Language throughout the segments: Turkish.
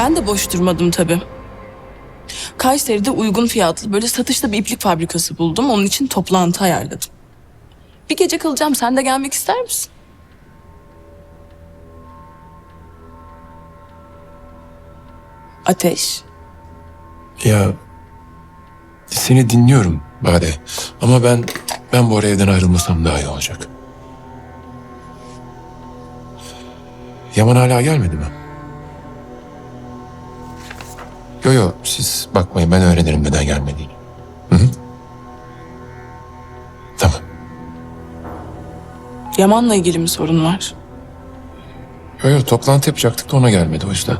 Ben de boş durmadım tabii. Kayseri'de uygun fiyatlı böyle satışta bir iplik fabrikası buldum. Onun için toplantı ayarladım. Bir gece kalacağım. Sen de gelmek ister misin? Ateş. Ya seni dinliyorum Bade. Ama ben ben bu ara evden ayrılmasam daha iyi olacak. Yaman hala gelmedi mi? Yo yo siz bakmayın ben öğrenirim neden gelmediğini. Hı hı. Tamam. Yaman'la ilgili mi sorun var? Yo yo toplantı yapacaktık da ona gelmedi o yüzden.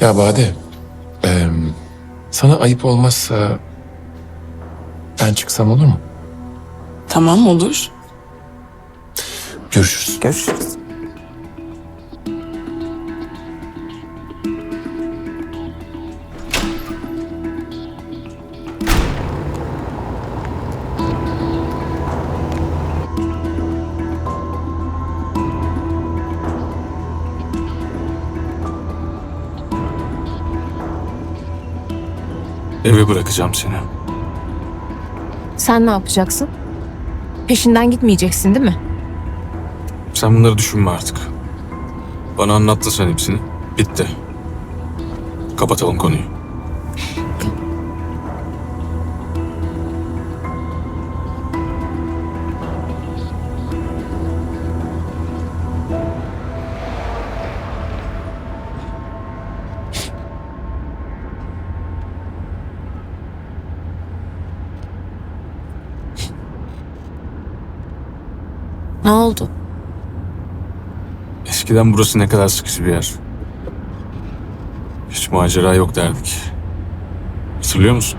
Ya Bade, em, sana ayıp olmazsa ben çıksam olur mu? Tamam olur. Görüşürüz. Görüşürüz. Eve bırakacağım seni. Sen ne yapacaksın? Peşinden gitmeyeceksin değil mi? Sen bunları düşünme artık. Bana anlattın sen hepsini. Bitti. Kapatalım konuyu. Ne oldu? Eskiden burası ne kadar sıkıcı bir yer. Hiç macera yok derdik. Hatırlıyor musun?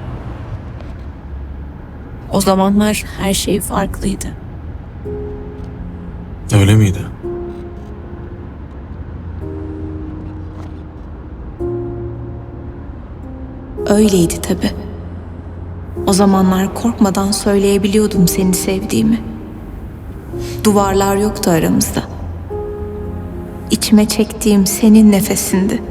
O zamanlar her şey farklıydı. Öyle miydi? Öyleydi tabi. O zamanlar korkmadan söyleyebiliyordum seni sevdiğimi. Duvarlar yoktu aramızda. İçime çektiğim senin nefesindi.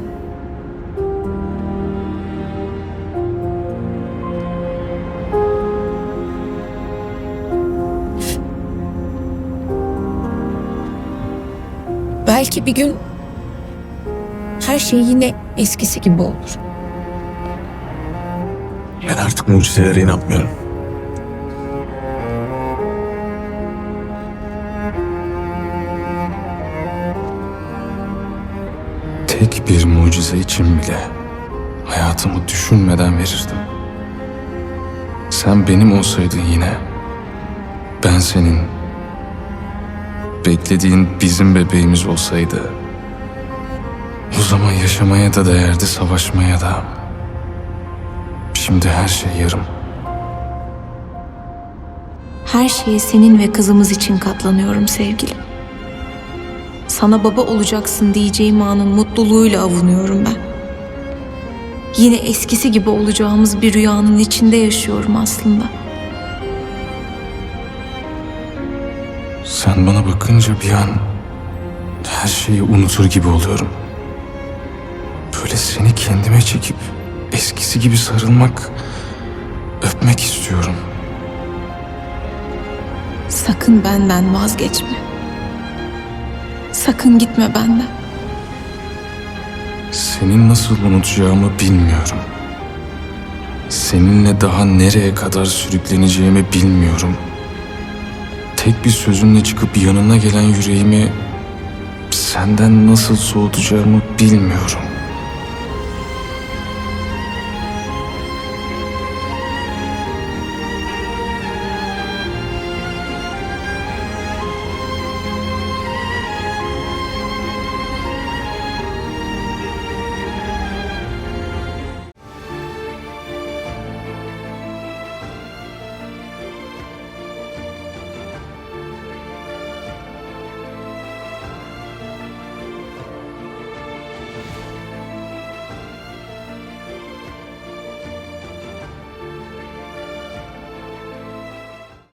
Belki bir gün her şey yine eskisi gibi olur. Ben artık mucizelere inanmıyorum. Tek bir mucize için bile hayatımı düşünmeden verirdim. Sen benim olsaydın yine, ben senin, beklediğin bizim bebeğimiz olsaydı, o zaman yaşamaya da değerdi, savaşmaya da. Şimdi her şey yarım. Her şeye senin ve kızımız için katlanıyorum sevgilim. Sana baba olacaksın diyeceğim anın mutluluğuyla avunuyorum ben. Yine eskisi gibi olacağımız bir rüyanın içinde yaşıyorum aslında. Sen bana bakınca bir an her şeyi unutur gibi oluyorum. Böyle seni kendime çekip eskisi gibi sarılmak, öpmek istiyorum. Sakın benden vazgeçme. Sakın gitme benden. Seni nasıl unutacağımı bilmiyorum. Seninle daha nereye kadar sürükleneceğimi bilmiyorum. Tek bir sözünle çıkıp yanına gelen yüreğimi senden nasıl soğutacağımı bilmiyorum.